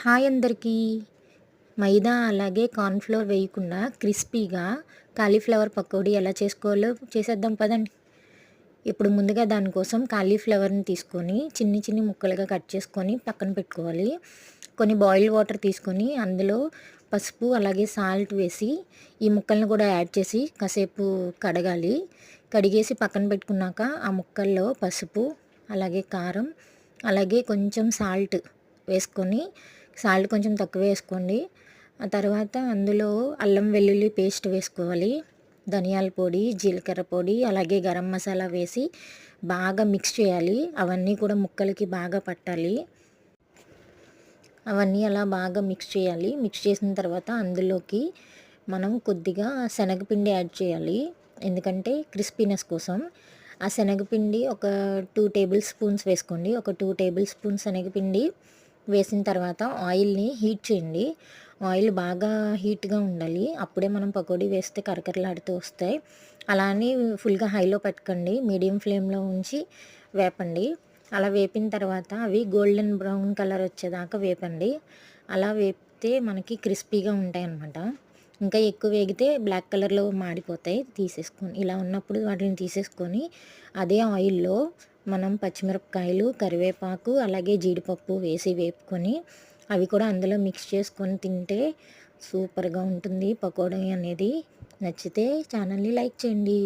Hi అందరికీ. మైదా అలాగే cornflour వేయకుండా క్రిస్పీగా కాలీఫ్లవర్ పకోడీ ఎలా చేసుకోవాలో చేసేద్దాం పదండి. ఇప్పుడు ముందుగా దానికోసం కాలీఫ్లవర్ని తీసుకొని చిన్ని చిన్ని ముక్కలుగా కట్ చేసుకొని పక్కన పెట్టుకోవాలి. కొన్ని బాయిల్ వాటర్ తీసుకొని అందులో పసుపు అలాగే సాల్ట్ వేసి ఈ ముక్కల్ని కూడా యాడ్ చేసి కాసేపు కడగాలి. కడిగేసి పక్కన పెట్టుకున్నాక ఆ ముక్కల్లో పసుపు అలాగే కారం అలాగే కొంచెం సాల్ట్ వేసుకొని సాల్ట్ కొంచెం తక్కువ వేసుకోండి. ఆ తర్వాత అందులో అల్లం వెల్లుల్లి పేస్ట్ వేసుకోవాలి. ధనియాల పొడి జీలకర్ర పొడి అలాగే గరం మసాలా వేసి బాగా మిక్స్ చేయాలి. అవన్నీ కూడా ముక్కలకి బాగా పట్టాలి. అవన్నీ అలా బాగా మిక్స్ చేయాలి. మిక్స్ చేసిన తర్వాత అందులోకి మనం కొద్దిగా శనగపిండి యాడ్ చేయాలి. ఎందుకంటే క్రిస్పీనెస్ కోసం. ఆ శనగపిండి ఒక టూ టేబుల్ స్పూన్స్ వేసుకోండి. ఒక టూ టేబుల్ స్పూన్స్ శనగపిండి వేసిన తర్వాత ఆయిల్ని హీట్ చేయండి. ఆయిల్ బాగా హీట్గా ఉండాలి. అప్పుడే మనం పకోడీ వేస్తే కరకరలాడుతూ వస్తాయి. అలా అని ఫుల్గా హైలో పెట్టకండి. మీడియం ఫ్లేమ్లో ఉంచి వేపండి. అలా వేపిన తర్వాత అవి గోల్డెన్ బ్రౌన్ కలర్ వచ్చేదాకా వేపండి. అలా వేపితే మనకి క్రిస్పీగా ఉంటాయి అన్నమాట ఇంకా ఎక్కువ వేగితే బ్లాక్ కలర్లో మాడిపోతాయి. తీసేసుకొని ఇలా ఉన్నప్పుడు వాటిని తీసేసుకొని అదే ఆయిల్లో మనం పచ్చిమిరపకాయలు కరివేపాకు అలాగే జీడిపప్పు వేసి వేపుకొని అవి కూడా అందులో మిక్స్ చేసుకొని తింటే సూపర్గా ఉంటుంది. పకోడీ అనేది నచ్చితే ఛానల్ని లైక్ చేయండి.